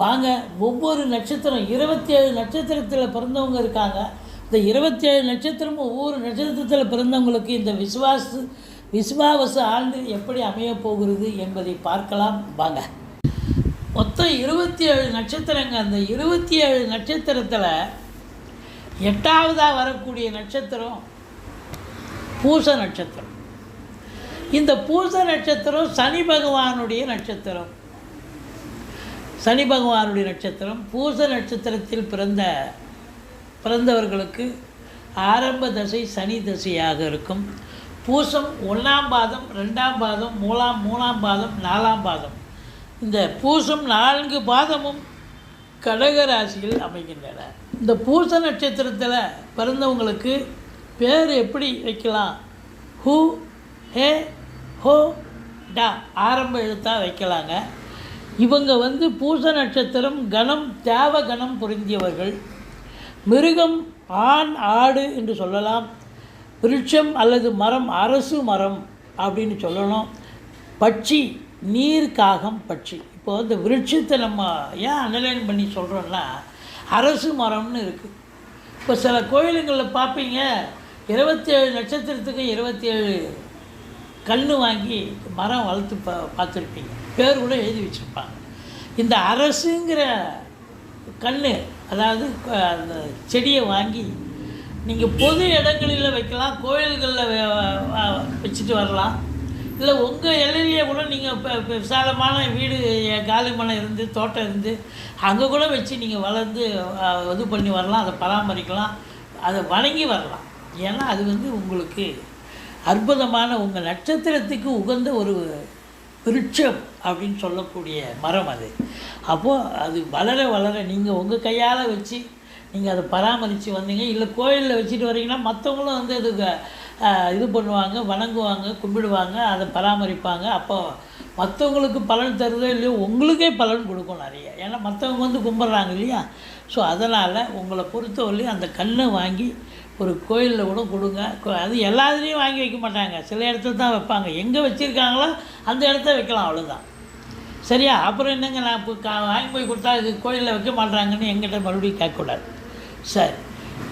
வாங்க ஒவ்வொரு நட்சத்திரம் இருபத்தி ஏழு நட்சத்திரத்தில் பிறந்தவங்க இருக்காங்க. இந்த இருபத்தி ஏழு நட்சத்திரமும் ஒவ்வொரு நட்சத்திரத்தில் பிறந்தவங்களுக்கு இந்த விசுவாச விசுவாவச ஆண்டு எப்படி அமைய போகிறது என்பதை பார்க்கலாம். வாங்க. மொத்தம் இருபத்தி ஏழு நட்சத்திரங்க. அந்த இருபத்தி ஏழு நட்சத்திரத்தில் எட்டாவதாக வரக்கூடிய நட்சத்திரம் பூச நட்சத்திரம். இந்த பூச நட்சத்திரம் சனி பகவானுடைய நட்சத்திரம். சனி பகவானுடைய நட்சத்திரம் பூச நட்சத்திரத்தில் பிறந்த பிறந்தவர்களுக்கு ஆரம்ப தசை சனி தசையாக இருக்கும். பூசம் ஒன்றாம் பாதம் ரெண்டாம் பாதம் மூலாம் மூணாம் பாதம் நாலாம் பாதம். இந்த பூசம் நான்கு பாதமும் கடக ராசியில் அமைகின்றன. இந்த பூச நட்சத்திரத்தில் பிறந்தவங்களுக்கு பேர் எப்படி வைக்கலாம்? ஹூ ஹே ஹோ டா ஆரம்ப எழுத்தாக வைக்கலாங்க. இவங்க வந்து பூச நட்சத்திரம் கணம் தேவ கணம் புரிந்தியவர்கள். மிருகம் ஆண் ஆடு என்று சொல்லலாம். விருட்சம் அல்லது மரம் அரசு மரம் அப்படின்னு சொல்லணும். பட்சி நீர் காகம் பட்சி. இப்போ இந்த விருட்சத்தை நம்ம ஏன் அனலைன் பண்ணி சொல்கிறோன்னா அரசு மரம்னு இருக்குது இப்போ சில கோயிலுங்களில் பார்ப்பீங்க இருபத்தி ஏழு நட்சத்திரத்துக்கு இருபத்தி ஏழு கன்று வாங்கி மரம் வளர்த்து பா பார்த்துருப்பீங்க. பேர் கூட எழுதி வச்சுருப்பாங்க. இந்த அரசுங்கிற கண் அதாவது அந்த செடியை வாங்கி நீங்கள் பொது இடங்களில் வைக்கலாம் கோயில்களில் வச்சுட்டு வரலாம். இல்லை உங்கள் எல்லையிலேயே கூட நீங்கள் இப்போ விசாலமான வீடு காலி மனம் இருந்து தோட்டம் இருந்து அங்கே கூட வச்சு நீங்கள் வளர்ந்து இது பண்ணி வரலாம் அதை பராமரிக்கலாம் அதை வணங்கி வரலாம். ஏன்னா அது வந்து உங்களுக்கு அற்புதமான உங்கள் நட்சத்திரத்துக்கு உகந்த ஒரு விருட்சம் அப்படின்னு சொல்லக்கூடிய மரம் அது. அப்போது அது வளர வளர நீங்கள் உங்கள் கையால் வச்சு நீங்கள் அதை பராமரித்து வந்தீங்க. இல்லை கோயிலில் வச்சுட்டு வரீங்கன்னா மற்றவங்களும் வந்து அதுக்கு இது பண்ணுவாங்க வணங்குவாங்க கும்பிடுவாங்க அதை பராமரிப்பாங்க. அப்போ மற்றவங்களுக்கு பலன் தருதோ இல்லையோ உங்களுக்கே பலன் கொடுக்கும் நிறைய. ஏன்னா மற்றவங்க வந்து கும்பிட்றாங்க இல்லையா? ஸோ அதனால் உங்களை பொறுத்தவரையிலையும் அந்த கண்ணை வாங்கி ஒரு கோயிலில் கூட கொடுங்க. அது எல்லா இதுலேயும் வாங்கி வைக்க மாட்டாங்க. சில இடத்துல தான் வைப்பாங்க. எங்கே வச்சுருக்காங்களோ அந்த இடத்த வைக்கலாம் அவ்வளோதான் சரியா? அப்புறம் என்னங்க நான் இப்போ கா வாங்கி போய் கொடுத்தா இது கோயிலில் வைக்க மாட்டாங்கன்னு எங்கிட்ட மறுபடியும் கேட்கக்கூடாது. சரி.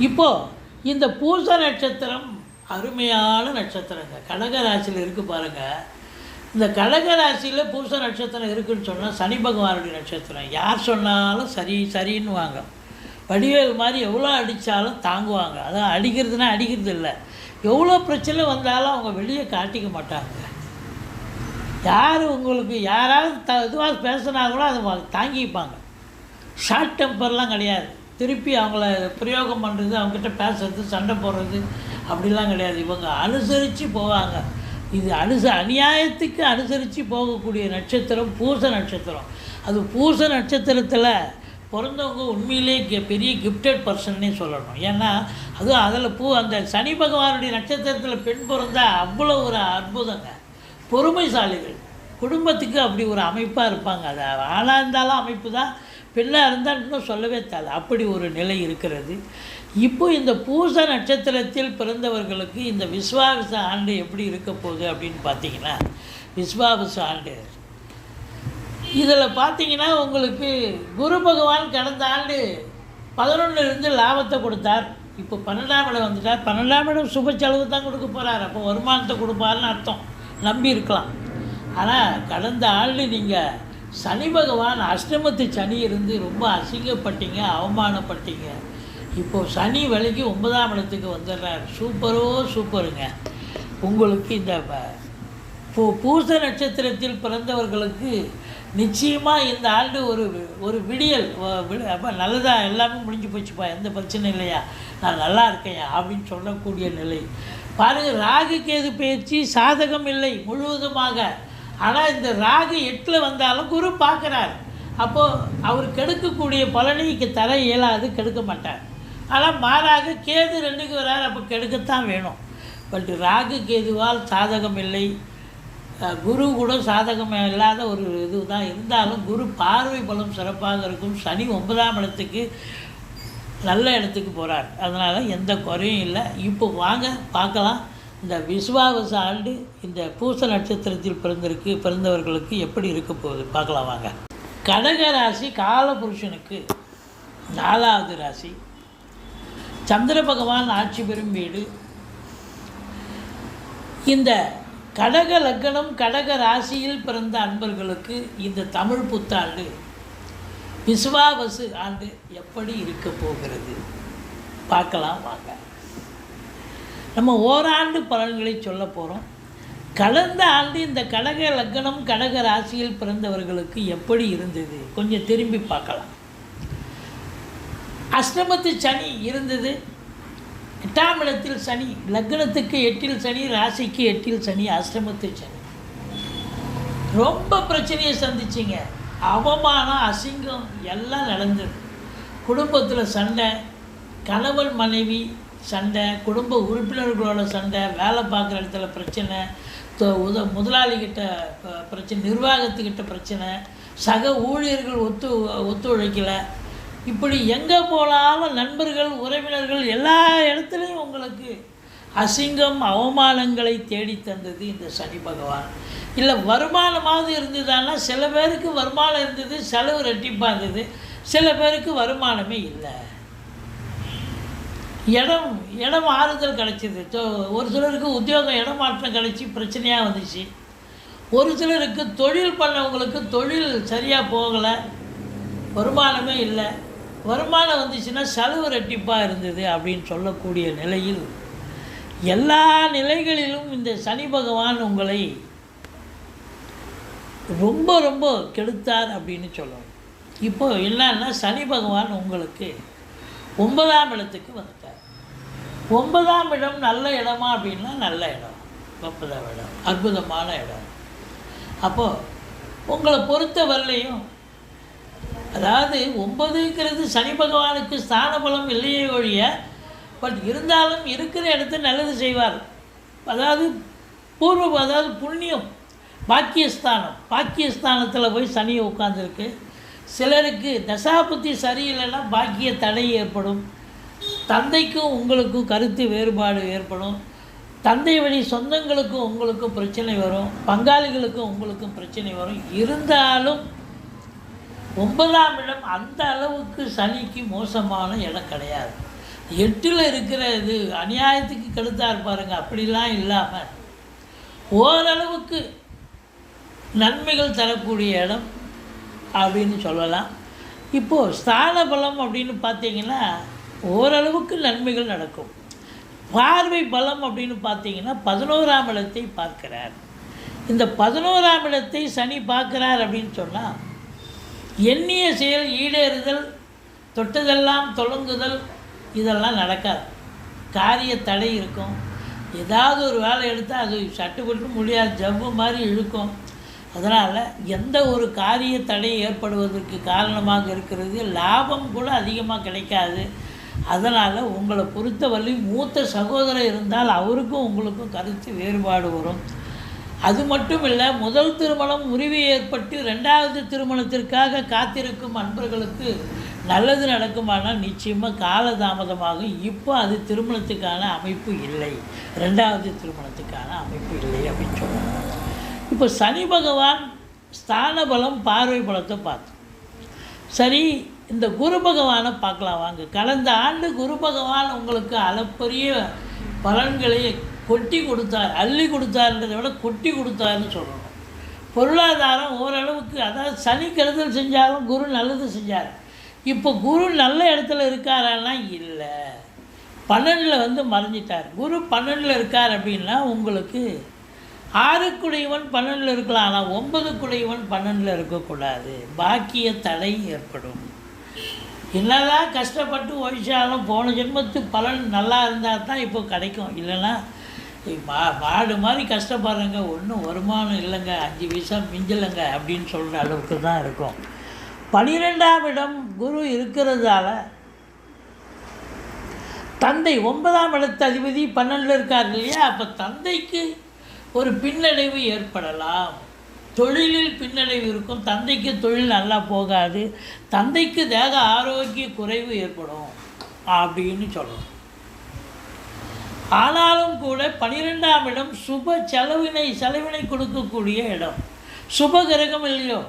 இப்போது இந்த பூச நட்சத்திரம் அருமையான நட்சத்திரங்க. கடக ராசியில் இருக்குது பாருங்கள் இந்த கடக ராசியில் பூச நட்சத்திரம் இருக்குதுன்னு சொன்னால் சனி பகவானுடைய நட்சத்திரம். யார் சொன்னாலும் சரி சரின்னு வாங்க வடிவேல் மாதிரி எவ்வளோ அடித்தாலும் தாங்குவாங்க. அதான் அடிக்கிறதுனா அடிக்கிறது இல்லை. எவ்வளோ பிரச்சனை வந்தாலும் அவங்க வெளியே காட்டிக்க மாட்டாங்க. யார் உங்களுக்கு யாராவது த இதுவாக பேசுனா கூட அதை வா- தாங்கிப்பாங்க. ஷார்ட் டெம்பர்லாம் கிடையாது. திருப்பி அவங்கள பிரயோகம் பண்ணுறது அவங்ககிட்ட பேசுறது சண்டை போடுறது அப்படிலாம் கிடையாது. இவங்க அனுசரித்து போவாங்க. இது அனுச அநியாயத்துக்கு அனுசரித்து போகக்கூடிய நட்சத்திரம் பூச நட்சத்திரம். அது பூச நட்சத்திரத்தில் பிறந்தவங்க உண்மையிலே பெரிய கிஃப்டட் பர்சன்னே சொல்லணும். ஏன்னா அதுவும் அதில் பூ அந்த சனி பகவானுடைய நட்சத்திரத்தில் பெண் பிறந்தால் அவ்வளோ ஒரு அற்புதங்க. பொறுமைசாலிகள். குடும்பத்துக்கு அப்படி ஒரு அமைப்பாக இருப்பாங்க. அது ஆளாக இருந்தாலும் அமைப்பு தான் பெண்ணாக இருந்தால் இன்னும் சொல்லவே தேவை. அப்படி ஒரு நிலை இருக்கிறது. இப்போ இந்த பூச நட்சத்திரத்தில் பிறந்தவர்களுக்கு இந்த விஸ்வாவிச ஆண்டு எப்படி இருக்க போகுது அப்படின்னு பார்த்தீங்கன்னா விஸ்வாவிச ஆண்டு இதில் பார்த்தீங்கன்னா உங்களுக்கு குரு பகவான் கடந்த ஆண்டு பதினொன்றுலேருந்து லாபத்தை கொடுத்தார். இப்போ பன்னெண்டாம் இடம் வந்துட்டார். பன்னெண்டாம் இடம் சுப செலவு தான் கொடுக்க போகிறார் அப்போ வருமானத்தை கொடுப்பாருன்னு அர்த்தம். நம்பி இருக்கலாம். ஆனால் கடந்த ஆண்டு நீங்கள் சனி பகவான் அஷ்டமத்து சனி இருந்து ரொம்ப அசிங்கப்பட்டீங்க அவமானப்பட்டீங்க. இப்போ சனி விலைக்கு ஒன்பதாம் இடத்துக்கு வந்துடுறார். சூப்பரோ சூப்பருங்க. உங்களுக்கு இந்த பூ பூச நட்சத்திரத்தில் பிறந்தவர்களுக்கு நிச்சயமாக இந்த ஆண்டு ஒரு ஒரு விடியல் வ- வி- எல்லாமே முடிஞ்சு போச்சுப்பா எந்த பிரச்சனையும் இல்லையா? நான் நல்லா இருக்கேன் அப்படின்னு சொல்லக்கூடிய நிலை. பாருங்க ராகு கேது பயிற்சி சாதகம் இல்லை முழுவதுமாக. ஆனால் இந்த ராகு எட்டில் வந்தாலும் குரு பார்க்குறார். அப்போது அவர் கெடுக்கக்கூடிய பலனைக்கு தர இயலாது கெடுக்க மாட்டார். ஆனால் மாறாக கேது ரெண்டுக்கு வரார் அப்போ கெடுக்கத்தான் வேணும். பட் ராகு கேதுவால் சாதகம் இல்லை குரு கூட சாதகம் இல்லாத ஒரு இது தான் இருந்தாலும் குரு பார்வை பலம் சிறப்பாக இருக்கும். சனி ஒன்பதாம் இடத்துக்கு நல்ல இடத்துக்கு போகிறார் அதனால் எந்த குறையும் இல்லை. இப்போ வாங்க பார்க்கலாம். இந்த விஸ்வாவச ஆண்டு இந்த பூச நட்சத்திரத்தில் பிறந்திருக்கு பிறந்தவர்களுக்கு எப்படி இருக்க போகுது? பார்க்கலாம் வாங்க. கடக ராசி காலபுருஷனுக்கு நாலாவது ராசி. சந்திர பகவான் ஆட்சி பெறும் வீடு. இந்த கடக லக்னம் கடக ராசியில் பிறந்த அன்பர்களுக்கு இந்த தமிழ் புத்தாண்டு விஸ்வாவசு ஆண்டு எப்படி இருக்க போகிறது? பார்க்கலாம் வாங்க. நம்ம ஓராண்டு பலன்களை சொல்ல போகிறோம் கடந்த ஆண்டு இந்த கடக லக்னம் கடக ராசியில் பிறந்தவர்களுக்கு எப்படி இருந்தது? கொஞ்சம் திரும்பி பார்க்கலாம். அஷ்டமத்து சனி இருந்தது. எட்டாம் இடத்தில் சனி லக்னத்துக்கு எட்டில் சனி ராசிக்கு எட்டில் சனி அஷ்டமத்தில் சனி. ரொம்ப பிரச்சனையை சந்திச்சிங்க. அவமானம் அசிங்கம் எல்லாம் நடந்தது. குடும்பத்தில் சண்டை கணவன் மனைவி சண்டை குடும்ப உறுப்பினர்களோட சண்டை வேலை பார்க்குற இடத்துல பிரச்சனை உத முதலாளிகிட்ட ப- பிரச்சனை நிர்வாகத்துக்கிட்ட பிரச்சனை சக ஊழியர்கள் ஒத்து ஒத்துழைக்கலை. இப்படி எங்கே போனாலும் நண்பர்கள் உறவினர்கள் எல்லா இடத்துலையும் உங்களுக்கு அசிங்கம் அவமானங்களை தேடி தந்தது இந்த சனி பகவான். இல்லை வருமானமாவது இருந்ததுன்னா சில பேருக்கு வருமானம் இருந்தது செலவு ரெட்டிப்பாக இருந்தது. சில பேருக்கு வருமானமே இல்லை. இடம் இடம் ஆறுதல் கிடச்சிது. ஒரு சிலருக்கு உத்தியோகம் இடம் மாற்றம் கிடச்சி பிரச்சனையாக வந்துச்சு. ஒரு சிலருக்கு தொழில் பண்ணவங்களுக்கு தொழில் சரியாக போகலை. வருமானமே இல்லை. வருமானம் வந்துச்சுன்னா செலவு ரெட்டிப்பாக இருந்தது அப்படின்னு சொல்லக்கூடிய நிலையில் எல்லா நிலைகளிலும் இந்த சனி பகவான் உங்களை ரொம்ப ரொம்ப கெடுத்தார் அப்படின்னு சொல்லணும். இப்போ என்னன்னா சனி பகவான் உங்களுக்கு ஒன்பதாம் இடத்துக்கு வந்துட்டார். ஒன்பதாம் இடம் நல்ல இடமா அப்படின்னா நல்ல இடம். ஒன்பதாம் இடம். அற்புதமான இடம். அப்போது உங்களை பொறுத்த வரலையும் அதாவது ஒன்பதுங்கிறது சனி பகவானுக்கு ஸ்தான பலம் இல்லையே ஒழிய பட் இருந்தாலும் இருக்கிற இடத்துல நல்லது செய்வார். அதாவது பூர்வம் அதாவது புண்ணியம் பாக்கியஸ்தானம். பாக்கியஸ்தானத்தில் போய் சனியை உட்காந்துருக்கு சிலருக்கு தசாபுத்தி சரியில்லைன்னா பாக்கிய தடை ஏற்படும். தந்தைக்கும் உங்களுக்கும் கருத்து வேறுபாடு ஏற்படும். தந்தை வழி சொந்தங்களுக்கும் உங்களுக்கும் பிரச்சனை வரும். பங்காளிகளுக்கும் உங்களுக்கும் பிரச்சனை வரும். இருந்தாலும் ஒன்பதாம் இடம் அந்த அளவுக்கு சனிக்கு மோசமான இடம் கிடையாது. எட்டில் இருக்கிற இது அநியாயத்துக்கு கெடுத்தா இருப்பாருங்க அப்படிலாம் இல்லாமல் ஓரளவுக்கு நன்மைகள் தரக்கூடிய இடம் அப்படின்னு சொல்லலாம். இப்போது ஸ்தான பலம் அப்படின்னு பார்த்தீங்கன்னா ஓரளவுக்கு நன்மைகள் நடக்கும். பார்வை பலம் அப்படின்னு பார்த்தீங்கன்னா பதினோராம் இடத்தை பார்க்கிறார். இந்த பதினோராம் இடத்தை சனி பார்க்குறார் அப்படின்னு சொன்னால் எண்ணிய செயல் ஈடேறுதல் தொட்டதெல்லாம் தொடங்குதல் இதெல்லாம் நடக்காது. காரிய தடை இருக்கும். ஏதாவது ஒரு வேலை எடுத்தால் அது சட்டுப்பட்டு முடியாது. ஜவ்வு மாதிரி இழுக்கும். அதனால் எந்த ஒரு காரிய தடை ஏற்படுவதற்கு காரணமாக இருக்கிறது லாபம் கூட அதிகமாக கிடைக்காது. அதனால் உங்களை பொறுத்தவரை மூத்த சகோதரர் இருந்தால் அவருக்கும் உங்களுக்கும் கருத்து வேறுபாடு வரும். அது மட்டும் இல்லை முதல் திருமணம் முறிவு ஏற்பட்டு ரெண்டாவது திருமணத்திற்காக காத்திருக்கும் அன்பர்களுக்கு நல்லது நடக்குமானால் நிச்சயமாக காலதாமதமாகும். இப்போ அது திருமணத்துக்கான அமைப்பு இல்லை. ரெண்டாவது திருமணத்துக்கான அமைப்பு இல்லை அப்படின்னு சொல்லுவாங்க இப்போ சனி பகவான் ஸ்தான பலம் பார்வை பலத்தை பார்த்தோம் சரி இந்த குரு பகவானை பார்க்கலாம் வாங்க. கடந்த ஆண்டு குரு பகவான் உங்களுக்கு அளப்பரிய பலன்களை கொட்டி கொடுத்தார் அள்ளி கொடுத்தாருன்றதை விட கொட்டி கொடுத்தாருன்னு சொல்லணும். பொருளாதாரம் ஓரளவுக்கு அதாவது சனி கெடுதல் செஞ்சாலும் குரு நல்லது செஞ்சார். இப்போ குரு நல்ல இடத்துல இருக்காரான்னா இல்லை. பன்னெண்டில் வந்து மறைஞ்சிட்டார். குரு பன்னெண்டில் இருக்கார் அப்படின்னா உங்களுக்கு ஆறுக்குடையவன் பன்னெண்டில் இருக்கலாம் ஆனால் ஒன்பதுக்குடையவன் பன்னெண்டில் இருக்கக்கூடாது. பாக்கிய தடை ஏற்படும். என்னதான் கஷ்டப்பட்டு ஒழிச்சாலும் போன ஜென்மத்து பலன் நல்லா இருந்தால் தான் இப்போ கிடைக்கும். இல்லைன்னா மா மாடு மாதிரி கஷ்டப்படுறேங்க ஒன்றும் வருமானம் இல்லைங்க அஞ்சு பைசா மிஞ்சலைங்க அப்படின்னு சொல்கிற அளவுக்கு தான் இருக்கும். பனிரெண்டாம் இடம் குரு இருக்கிறதால தந்தை ஒன்பதாம் இடத்து அதிபதி பன்னெண்டில் இருக்கார் இல்லையா? அப்போ தந்தைக்கு ஒரு பின்னடைவு ஏற்படலாம். தொழிலில் பின்னடைவு இருக்கும். தந்தைக்கு தொழில் நல்லா போகாது. தந்தைக்கு தேக ஆரோக்கிய குறைவு ஏற்படும் அப்படின்னு சொல்லணும். ஆனாலும் கூட பனிரெண்டாம் இடம் சுப செலவினை செலவினை கொடுக்கக்கூடிய இடம். சுப கிரகம் இல்லையோ?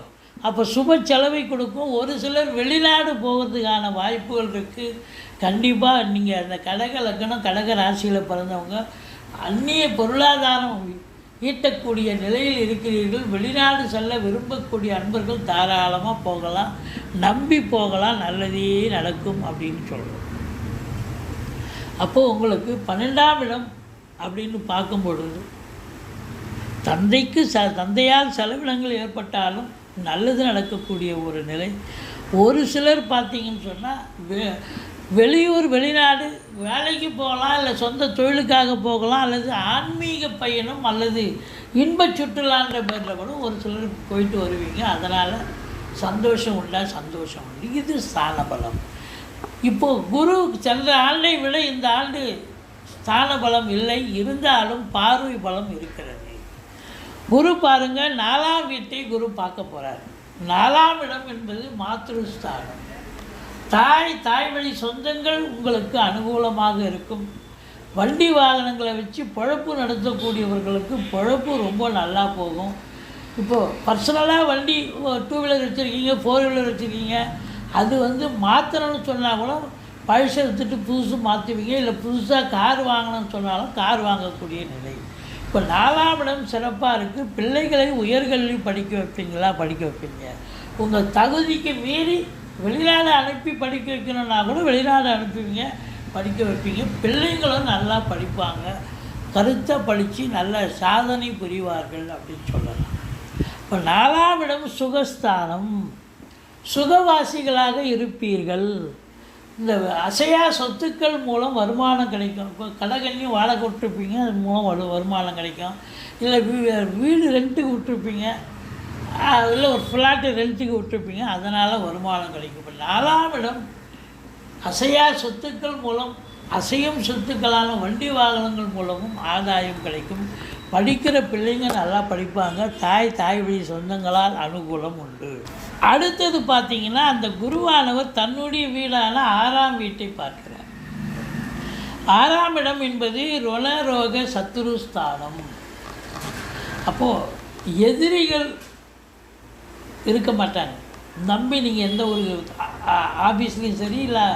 அப்போ சுப செலவை கொடுக்கும். ஒரு சிலர் வெளிநாடு போகிறதுக்கான வாய்ப்புகள் இருக்குது கண்டிப்பாக நீங்கள் அந்த கடக லக்கணம் கடக ராசியில் பிறந்தவங்க அந்நிய பொருளாதாரம் ஈட்டக்கூடிய நிலையில் இருக்கிறீர்கள். வெளிநாடு செல்ல விரும்பக்கூடிய அன்பர்கள் தாராளமாக போகலாம். நம்பி போகலாம். நல்லதே நடக்கும் அப்படின்னு சொல்கிறோம் அப்போது உங்களுக்கு பன்னெண்டாம் இடம் அப்படின்னு பார்க்கும்பொழுது தந்தைக்கு ச தந்தையால் செலவினங்கள் ஏற்பட்டாலும் நல்லது நடக்கக்கூடிய ஒரு நிலை. ஒரு சிலர் பார்த்தீங்கன்னு சொன்னால் வெ வெளியூர் வெளிநாடு வேலைக்கு போகலாம் இல்லை சொந்த தொழிலுக்காக போகலாம் அல்லது ஆன்மீக பயணம் அல்லது இன்ப சுற்றுலான்ற பேரில் கூட ஒரு சிலர் போயிட்டு வருவீங்க. அதனால் சந்தோஷம் உண்டா? சந்தோஷம் உண்டு. இது ஸ்தான பலம் இப்போது குரு சென்ற ஆண்டை விட இந்த ஆண்டு ஸ்தான பலம் இல்லை இருந்தாலும் பார்வை பலம் இருக்கிறது. குரு பாருங்க நாலாம் வீட்டை குரு பார்க்க போகிறார் நாலாம் இடம் என்பது மாத்ருஸ்தானம். தாய் தாய் வழி சொந்தங்கள் உங்களுக்கு அனுகூலமாக இருக்கும். வண்டி வாகனங்களை வச்சு பொழப்பு நடத்தக்கூடியவர்களுக்கு பழப்பு ரொம்ப நல்லா போகும். இப்போது பர்சனலாக வண்டி டூ வீலர் வச்சுருக்கீங்க ஃபோர் வீலர் வச்சுருக்கீங்க அது வந்து மாற்றணும்னு சொன்னால் கூட பழசை எடுத்துட்டு புதுசு மாற்றுவீங்க இல்லை புதுசாக கார் வாங்கணும்னு சொன்னாலும் கார் வாங்கக்கூடிய நிலை. இப்போ நாலாம் இடம் சிறப்பாக இருக்குது பிள்ளைகளை உயர்கல்வி படிக்க வைப்பீங்களா? படிக்க வைப்பீங்க. உங்கள் தகுதிக்கு மீறி வெளிநாடு அனுப்பி படிக்க வைக்கணும்னா கூட வெளிநாடு அனுப்புவீங்க படிக்க வைப்பீங்க. பிள்ளைங்களும் நல்லா படிப்பாங்க. கருத்தை படித்து நல்ல சாதனை புரிவார்கள் அப்படின்னு சொல்லலாம். இப்போ நாலாம் இடம் சுகஸ்தானம். சுகவாசிகளாக இருப்பீர்கள். இந்த அசையா சொத்துக்கள் மூலம் வருமானம் கிடைக்கும். இப்போ கடகண்ணி வாழை விட்டுருப்பீங்க அது மூலம் வரு வருமானம் கிடைக்கும். இல்லை வீ வீடு ரெண்ட்டுக்கு விட்டுருப்பீங்க இல்லை ஒரு ஃப்ளாட்டு ரெண்ட்டுக்கு விட்டுருப்பீங்க அதனால் வருமானம் கிடைக்கும். இப்போ நாலாம் இடம் அசையா சொத்துக்கள் மூலம் அசையும் சொத்துக்களான வண்டி வாகனங்கள் மூலமும் ஆதாயம் கிடைக்கும். படிக்கிற பிள்ளைங்க நல்லா படிப்பாங்க. தாய் தாய் வழி சொந்தங்களால் அனுகூலம் உண்டு. அடுத்தது பார்த்தீங்கன்னா அந்த குருவானவர் தன்னுடைய வீடான ஆறாம் வீட்டை பார்க்கிறார். ஆறாம் இடம் என்பது ருணரோக சத்துருஸ்தானம் அப்போது எதிரிகள் இருக்க மாட்டாங்க. நம்பி நீங்கள் எந்த ஒரு ஆஃபீஸ்லேயும் சரி இல்லை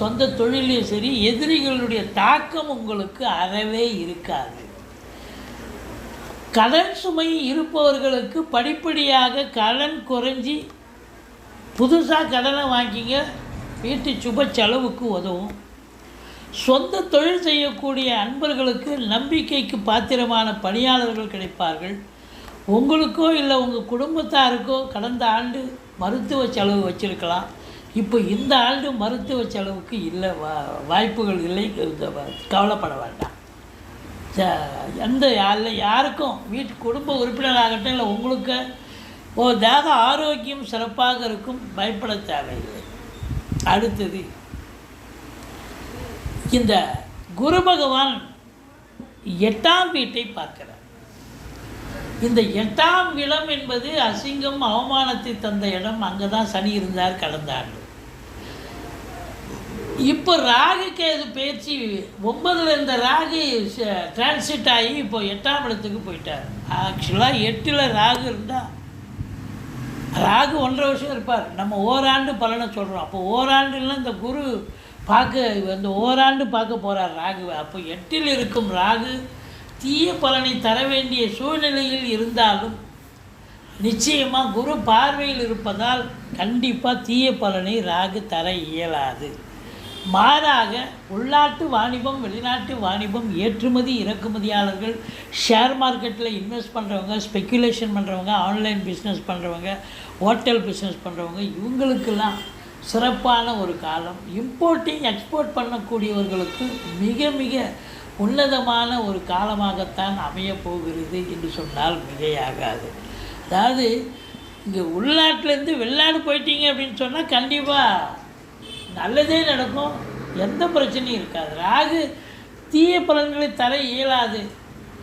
சொந்த தொழிலையும் சரி எதிரிகளுடைய தாக்கம் உங்களுக்கு அறவே இருக்காது. கடன் சுமை இருப்பவர்களுக்கு படிப்படியாக கடன் குறைஞ்சி புதுசாக கடனை வாங்கிங்க. வீட்டு சுப செலவுக்கு உதவும். சொந்த தொழில் செய்யக்கூடிய அன்பர்களுக்கு நம்பிக்கைக்கு பாத்திரமான பணியாளர்கள் கிடைப்பார்கள். உங்களுக்கோ இல்லை உங்கள் குடும்பத்தாருக்கோ கடந்த ஆண்டு மருத்துவ செலவு வச்சுருக்கலாம். இப்போ இந்த ஆண்டு மருத்துவ செலவுக்கு இல்லை வா வாய்ப்புகள் இல்லை கவலைப்பட வேண்டாம். எந்த யாரில் யாருக்கும் வீட்டு குடும்ப உறுப்பினராகட்டும் இல்லை உங்களுக்கு ஓ தேக ஆரோக்கியம் சிறப்பாக இருக்கும் பயப்பட தேவையில்லை. அடுத்தது இந்த குரு பகவான் எட்டாம் வீட்டை பார்க்கிறார். இந்த எட்டாம் இடம் என்பது அசிங்கம் அவமானத்தை தந்த இடம் அங்கே தான் சனி இருந்தார் கடந்த ஆண்டு இப்போ ராகு கேது பேச்சு ஒன்பதுல இருந்த ராகு டிரான்சிட் ஆகி இப்போ எட்டாம் இடத்துக்கு போயிட்டார். ஆக்சுவலாக எட்டில் ராகு இருந்தால் ராகு ஒன்றரை வருஷம் இருப்பார். நம்ம ஓராண்டு பலனை சொல்கிறோம் அப்போ ஓராண்டுல இந்த குரு பார்க்க இந்த ஓராண்டு பார்க்க போகிறார் ராகு. அப்போ எட்டில் இருக்கும் ராகு தீய பலனை தர வேண்டிய சூழ்நிலையில் இருந்தாலும் நிச்சயமாக குரு பார்வையில் இருப்பதால் கண்டிப்பாக தீய பலனை ராகு தர இயலாது. மாறாக உள்நாட்டு வாணிபம் வெளிநாட்டு வாணிபம் ஏற்றுமதி இறக்குமதியாளர்கள் ஷேர் மார்க்கெட்டில் இன்வெஸ்ட் பண்ணுறவங்க ஸ்பெக்குலேஷன் பண்ணுறவங்க ஆன்லைன் பிஸ்னஸ் பண்ணுறவங்க ஹோட்டல் பிஸ்னஸ் பண்ணுறவங்க இவங்களுக்கெல்லாம் சிறப்பான ஒரு காலம். இம்போர்ட்டிங் எக்ஸ்போர்ட் பண்ணக்கூடியவர்களுக்கு மிக மிக உன்னதமான ஒரு காலமாகத்தான் அமையப்போகிறது என்று சொன்னால் மிகையாகாது. அதாவது இங்கே உள்நாட்டிலேருந்து வெளிநாடு போயிட்டீங்க அப்படின்னு சொன்னால் கண்டிப்பாக நல்லதே நடக்கும். எந்த பிரச்சனையும் இருக்காது. ராகு தீய பலன்களை தர இயலாது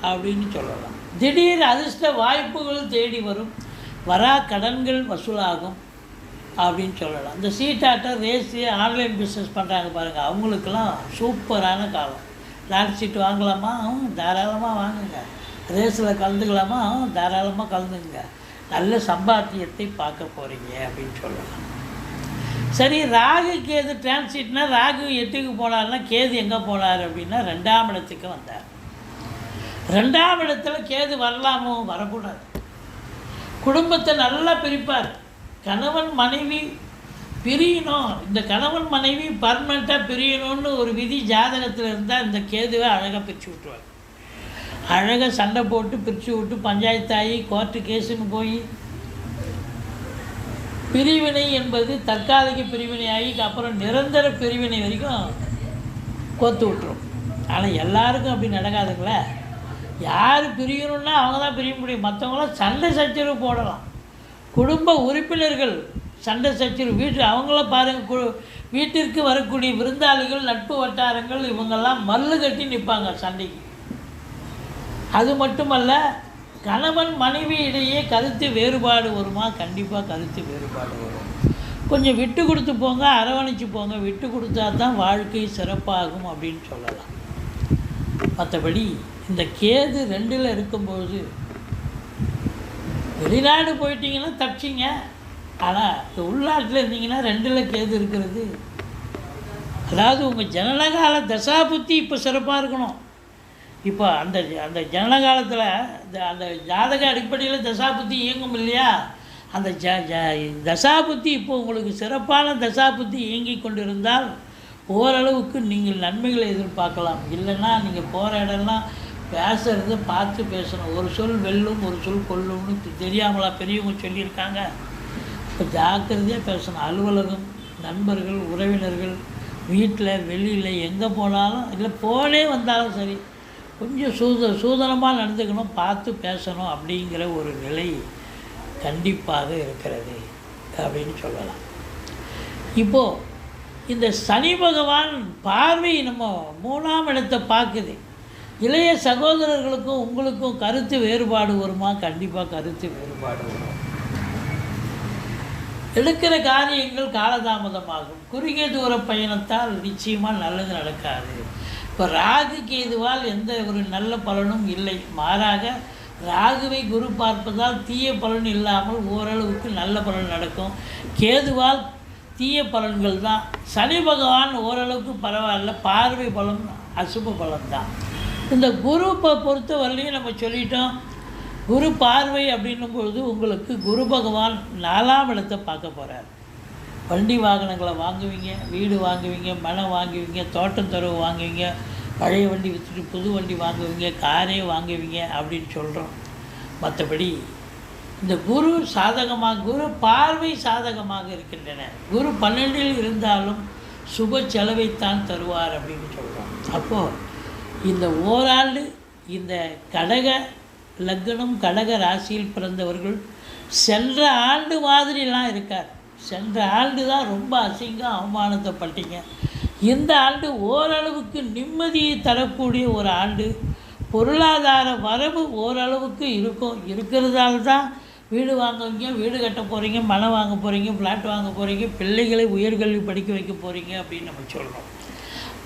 அப்படின்னு சொல்லலாம். திடீர் அதிர்ஷ்ட வாய்ப்புகள் தேடி வரும். வரா கடன்கள் வசூலாகும் அப்படின்னு சொல்லலாம். இந்த சீட்டாட்டம் ரேஸு ஆன்லைன் பிஸ்னஸ் பண்ணுறாங்க பாருங்கள் அவங்களுக்கெல்லாம் சூப்பரான காலம். லாட் சீட் வாங்கலாமா? ம் தாராளமாக வாங்குங்க. ரேஸில் கலந்துக்கலாமா? ம் தாராளமாக கலந்துங்க நல்ல சம்பாத்தியத்தை பார்க்க போகிறீங்க அப்படின்னு சொல்லலாம். சரி ராகு கேது டிரான்சிட்னா ராகு எட்டுக்கு போனார்னா கேது எங்கே போனார் அப்படின்னா ரெண்டாம் இடத்துக்கு வந்தார். ரெண்டாம் இடத்துல கேது வரலாமோ? வரக்கூடாது. குடும்பத்தை நல்லா பிரிப்பார். கணவன் மனைவி பிரியணும். இந்த கணவன் மனைவி பர்மனெண்ட்டாக பிரியணும்னு ஒரு விதி ஜாதகத்தில் இருந்தால் இந்த கேதுவை அழகாக பிரித்து விட்டுருவார். அழகாக சண்டை போட்டு பிரித்து விட்டு பஞ்சாயத்தாகி கோர்ட்டு கேஸுன்னு போய் பிரிவினை என்பது தற்காலிக பிரிவினையாகி அப்புறம் நிரந்தர பிரிவினை வரைக்கும் கோத்து விட்டுரும். ஆனால் எல்லாருக்கும் அப்படி நடக்காதுங்களே. யார் பிரியணும்னா அவங்க தான் பிரிய முடியும். மற்றவங்களாம் சண்டை சச்சரவு போடலாம். குடும்ப உறுப்பினர்கள் சண்டை சச்சரவு. வீட்டு அவங்கள பாருங்கள் கு வீட்டிற்கு வரக்கூடிய விருந்தாளிகள் நட்பு வட்டாரங்கள் இவங்கெல்லாம் மல்லு கட்டி நிற்பாங்க சண்டைக்கு. அது மட்டுமல்ல கணவன் மனைவி இடையே கருத்து வேறுபாடு வருமா? கண்டிப்பாக கருத்து வேறுபாடு வரும். கொஞ்சம் விட்டு கொடுத்து போங்க அரவணைச்சு போங்க. விட்டு கொடுத்தா தான் வாழ்க்கை சிறப்பாகும் அப்படின்னு சொல்லலாம். மற்றபடி இந்த கேது ரெண்டில் இருக்கும்போது வெளிநாடு போயிட்டீங்கன்னா தப்பிச்சிங்க. ஆனால் இந்த உள்நாட்டில் இருந்தீங்கன்னா ரெண்டில் கேது இருக்கிறது. அதாவது உங்கள் ஜனனகால தசாபுத்தி இப்போ சிறப்பாக இருக்கணும். இப்போ அந்த அந்த ஜனன காலத்தில் இந்த அந்த ஜாதக அடிப்படையில் தசாபுத்தி இயங்கும் இல்லையா? அந்த ஜ ஜ தசாபுத்தி இப்போ உங்களுக்கு சிறப்பான தசாபுத்தி இயங்கி கொண்டிருந்தால் ஓரளவுக்கு நீங்கள் நன்மைகளை எதிர்பார்க்கலாம். இல்லைன்னா நீங்கள் போகிற இடம்லாம் பேசுகிறத பார்த்து பேசணும். ஒரு சொல் வெல்லும் ஒரு சொல் கொல்லும்னு தெரியாமலா பெரியவங்க சொல்லியிருக்காங்க. இப்போ ஜாக்கிரதையாக பேசணும். அலுவலகம் நண்பர்கள் உறவினர்கள் வீட்டில் வெளியில் எங்கே போனாலும் இல்லை போனே வந்தாலும் சரி கொஞ்சம் சூத சூதனமாக நடந்துக்கணும் பார்த்து பேசணும் அப்படிங்கிற ஒரு நிலை கண்டிப்பாக இருக்கிறது அப்படின்னு சொல்லலாம். இப்போது இந்த சனி பகவான் பார்வை நம்ம மூணாம் இடத்தை பார்க்குது. இளைய சகோதரர்களுக்கும் உங்களுக்கும் கருத்து வேறுபாடு வருமா? கண்டிப்பாக கருத்து வேறுபாடு வரும். எடுக்கிற காரியங்கள் காலதாமதமாகும். குறுகிய தூர பயணத்தால் நிச்சயமாக நல்லது நடக்காது. இப்போ ராகு கேதுவால் எந்த ஒரு நல்ல பலனும் இல்லை. மாறாக ராகுவை குரு பார்ப்பதால் தீய பலன் இல்லாமல் ஓரளவுக்கு நல்ல பலன் நடக்கும். கேதுவால் தீய பலன்கள் தான். சனி பகவான் ஓரளவுக்கு பரவாயில்ல. பார்வை பலன் அசுப பலன் தான். இந்த குரு பொறுத்த வரலையும் நம்ம சொல்லிட்டோம். குரு பார்வை அப்படின்னும் பொழுது உங்களுக்கு குரு பகவான் நாலாம் இடத்தை பார்க்க போகிறார் வண்டி வாகனங்களை வாங்குவீங்க வீடு வாங்குவீங்க மனை வாங்குவீங்க தோட்டம் தரவு வாங்குவீங்க பழைய வண்டி விற்றுட்டு புது வண்டி வாங்குவீங்க காரே வாங்குவீங்க அப்படின்னு சொல்கிறோம் மற்றபடி இந்த குரு சாதகமாக குரு பார்வை சாதகமாக இருக்கின்றன. குரு பன்னெண்டில் இருந்தாலும் சுப செலவைத்தான் தருவார் அப்படின்னு சொல்கிறோம் அப்போது இந்த ஓராண்டு இந்த கடக லக்னம் கடக ராசியில் பிறந்தவர்கள் சென்ற ஆண்டு மாதிரிலாம் இருக்கார். சென்ற ஆண்டு தான் ரொம்ப அசிங்கம் அவமானத்தைப்பட்டீங்க. இந்த ஆண்டு ஓரளவுக்கு நிம்மதியை தரக்கூடிய ஒரு ஆண்டு. பொருளாதார வரவு ஓரளவுக்கு இருக்கும். இருக்கிறதால தான் வீடு வாங்குவீங்க வீடு கட்ட போகிறீங்க மனை வாங்க போகிறீங்க ஃப்ளாட் வாங்க போகிறீங்க பிள்ளைகளை உயர்கல்வி படிக்க வைக்க போகிறீங்க அப்படின்னு நம்ம சொல்கிறோம்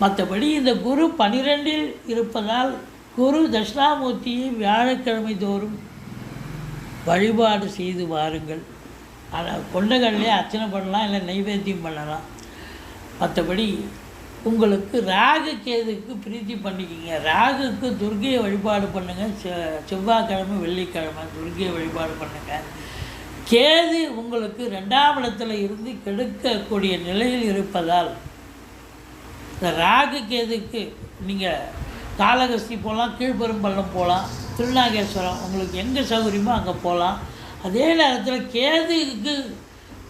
மற்றபடி இந்த குரு பனிரெண்டில் இருப்பதால் குரு தட்சிணாமூர்த்தியை வியாழக்கிழமை தோறும் வழிபாடு செய்து வாருங்கள். அதை கொண்டகல்லே அர்ச்சனை பண்ணலாம் இல்லை நைவேத்தியம் பண்ணலாம். மற்றபடி உங்களுக்கு ராகு கேதுக்கு பிரீத்தி பண்ணிக்கிங்க. ராகுக்கு துர்கையை வழிபாடு பண்ணுங்கள் செ செவ்வாய்க்கிழமை வெள்ளிக்கிழமை துர்கையை வழிபாடு பண்ணுங்கள் கேது உங்களுக்கு ரெண்டாம் இடத்துல இருந்து கெடுக்கக்கூடிய நிலையில் இருப்பதால் இந்த ராகு கேதுக்கு நீங்கள் காளகஸ்தி போகலாம் கீழ்பெரும்பள்ளம் போகலாம் திருநாகேஸ்வரம் உங்களுக்கு எங்கே சௌகரியமோ அங்கே போகலாம் அதே நேரத்தில் கேதுக்கு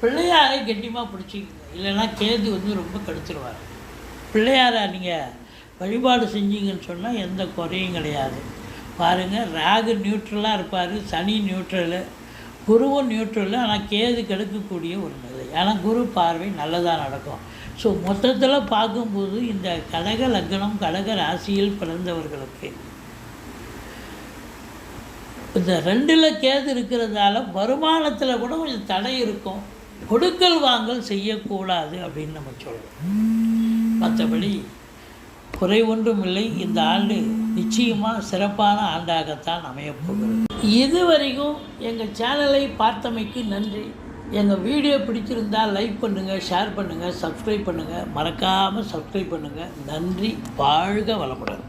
பிள்ளையாரை கெட்டியமாக பிடிச்சிக்கங்க. இல்லைன்னா கேது வந்து ரொம்ப கெடுத்துருவார். பிள்ளையாரை நீங்கள் வழிபாடு செஞ்சீங்கன்னு சொன்னால் எந்த குறையும் கிடையாது. பாருங்கள் ராகு நியூட்ரலாக இருப்பார் சனி நியூட்ரலு குருவும் நியூட்ரலு ஆனால் கேது கெடுக்கக்கூடிய ஒரு நிலை. ஆனால் குரு பார்வை நல்லதாக நடக்கும். ஸோ மொத்தத்தில் பார்க்கும்போது இந்த கடக லக்னம் கடக ராசியில் பிறந்தவர்களுக்கு இந்த ரெண்டில் கேது இருக்கிறதால வருமானத்தில் கூட கொஞ்சம் தடை இருக்கும். கொடுக்கல் வாங்கல் செய்யக்கூடாது அப்படின்னு நம்ம சொல்கிறோம் மற்றபடி குறை ஒன்றும் இல்லை. இந்த ஆண்டு நிச்சயமாக சிறப்பான ஆண்டாகத்தான் அமையப்போகிறது இதுவரைக்கும் எங்கள் சேனலை பார்த்தமைக்கு நன்றி. எங்கள் வீடியோ பிடிச்சிருந்தால் லைக் பண்ணுங்கள் ஷேர் பண்ணுங்கள் சப்ஸ்கிரைப் பண்ணுங்கள் மறக்காமல் சப்ஸ்கிரைப் பண்ணுங்கள் நன்றி. வாழ்க வளமுடன்.